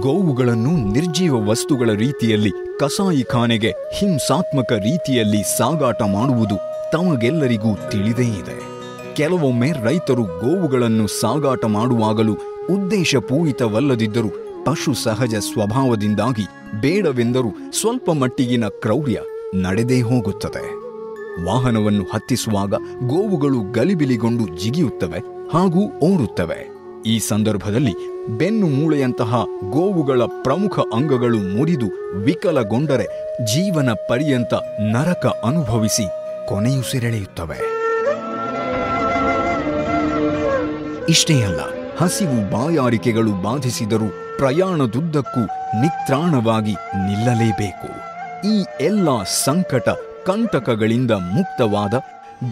ಗೋವುಗಳನ್ನು ನಿರ್ಜೀವ ವಸ್ತುಗಳ ರೀತಿಯಲ್ಲಿ ಕಸಾಯಿಖಾನೆಗೆ ಹಿಂಸಾತ್ಮಕ ರೀತಿಯಲ್ಲಿ ಸಾಗಾಟ ಮಾಡುವುದು ತಮಗೆಲ್ಲರಿಗೂ ತಿಳಿದೇ ಇದೆ. ಕೆಲವೊಮ್ಮೆ ರೈತರು ಗೋವುಗಳನ್ನು ಸಾಗಾಟ ಮಾಡುವಾಗಲೂ ಉದ್ದೇಶಪೂರಿತವಲ್ಲದಿದ್ದರೂ, ಪಶು ಸಹಜ ಸ್ವಭಾವದಿಂದಾಗಿ ಬೇಡವೆಂದರೂ ಸ್ವಲ್ಪ ಮಟ್ಟಿಗಿನ ಕ್ರೌರ್ಯ ನಡೆದೇ ಹೋಗುತ್ತದೆ. ವಾಹನವನ್ನು ಹತ್ತಿಸುವಾಗ ಗೋವುಗಳು ಗಲಿಬಿಲಿಗೊಂಡು ಜಿಗಿಯುತ್ತವೆ ಹಾಗೂ ಓಡುತ್ತವೆ. ಈ ಸಂದರ್ಭದಲ್ಲಿ ಬೆನ್ನು ಮೂಳೆಯಂತಹ ಗೋವುಗಳ ಪ್ರಮುಖ ಅಂಗಗಳು ಮುರಿದು ವಿಕಲಗೊಂಡರೆ ಜೀವನ ಪರ್ಯಂತ ನರಕ ಅನುಭವಿಸಿ ಕೊನೆಯುಸಿರೆಳೆಯುತ್ತವೆ ಇಷ್ಟೇ ಅಲ್ಲ, ಹಸಿವು ಬಾಯಾರಿಕೆಗಳು ಬಾಧಿಸಿದರೂ ಪ್ರಯಾಣದುದ್ದಕ್ಕೂ ನಿತ್ರಾಣವಾಗಿ ನಿಲ್ಲಲೇಬೇಕು. ಈ ಎಲ್ಲ ಸಂಕಟ ಕಂಟಕಗಳಿಂದ ಮುಕ್ತವಾದ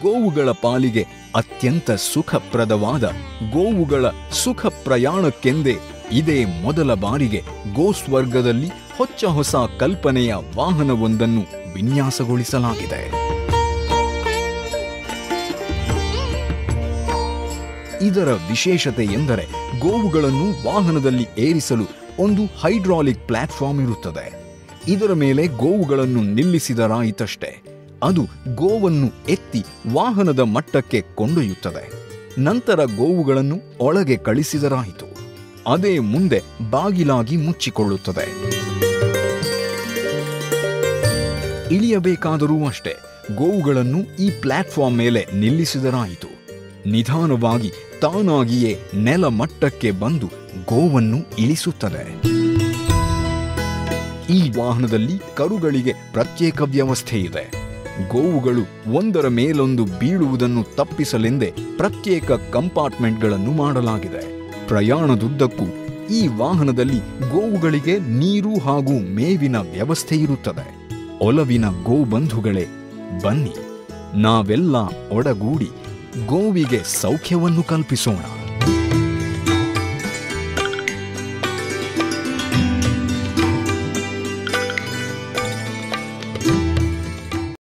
ಗೋವುಗಳ ಪಾಲಿಗೆ ಅತ್ಯಂತ ಸುಖಪ್ರದವಾದ ಗೋವುಗಳ ಸುಖ ಪ್ರಯಾಣಕ್ಕೆಂದೇ ಇದೇ ಮೊದಲ ಬಾರಿಗೆ ಗೋಸ್ವರ್ಗದಲ್ಲಿ ಹೊಚ್ಚ ಹೊಸ ಕಲ್ಪನೆಯ ವಾಹನವೊಂದನ್ನು ವಿನ್ಯಾಸಗೊಳಿಸಲಾಗಿದೆ. ಇದರ ವಿಶೇಷತೆ ಎಂದರೆ ಗೋವುಗಳನ್ನು ವಾಹನದಲ್ಲಿ ಏರಿಸಲು ಒಂದು ಹೈಡ್ರಾಲಿಕ್ ಪ್ಲಾಟ್ಫಾರ್ಮ್ ಇರುತ್ತದೆ. ಇದರ ಮೇಲೆ ಗೋವುಗಳನ್ನು ನಿಲ್ಲಿಸಿದರಾಯಿತಷ್ಟೇ ಅದು ಗೋವನ್ನು ಎತ್ತಿ ವಾಹನದ ಮಟ್ಟಕ್ಕೆ ಕೊಂಡೊಯ್ಯುತ್ತದೆ. ನಂತರ ಗೋವುಗಳನ್ನು ಒಳಗೆ ಕಳಿಸಿದರಾಯಿತು. ಅದೇ ಮುಂದೆ ಬಾಗಿಲಾಗಿ ಮುಚ್ಚಿಕೊಳ್ಳುತ್ತದೆ. ಇಳಿಯಬೇಕಾದರೂ ಅಷ್ಟೇ, ಗೋವುಗಳನ್ನು ಈ ಪ್ಲಾಟ್ಫಾರ್ಮ್ ಮೇಲೆ ನಿಲ್ಲಿಸಿದರಾಯಿತು. ನಿಧಾನವಾಗಿ ತಾನಾಗಿಯೇ ನೆಲ ಮಟ್ಟಕ್ಕೆ ಬಂದು ಗೋವನ್ನು ಇಳಿಸುತ್ತದೆ. ಈ ವಾಹನದಲ್ಲಿ ಕರುಗಳಿಗೆ ಪ್ರತ್ಯೇಕ ವ್ಯವಸ್ಥೆ ಇದೆ ಗೋವುಗಳು ಒಂದರ ಮೇಲೊಂದು ಬೀಳುವುದನ್ನು ತಪ್ಪಿಸಲೆಂದೇ ಪ್ರತ್ಯೇಕ ಕಂಪಾರ್ಟ್ಮೆಂಟ್ಗಳನ್ನು ಮಾಡಲಾಗಿದೆ. ಪ್ರಯಾಣದುದ್ದಕ್ಕೂ ಈ ವಾಹನದಲ್ಲಿ ಗೋವುಗಳಿಗೆ ನೀರು ಹಾಗೂ ಮೇವಿನ ವ್ಯವಸ್ಥೆ ಇರುತ್ತದೆ. ಒಲವಿನ ಗೋಬಂಧುಗಳೇ, ಬನ್ನಿ. ನಾವೆಲ್ಲ ಒಡಗೂಡಿ ಗೋವಿಗೆ ಸೌಖ್ಯವನ್ನು ಕಲ್ಪಿಸೋಣ.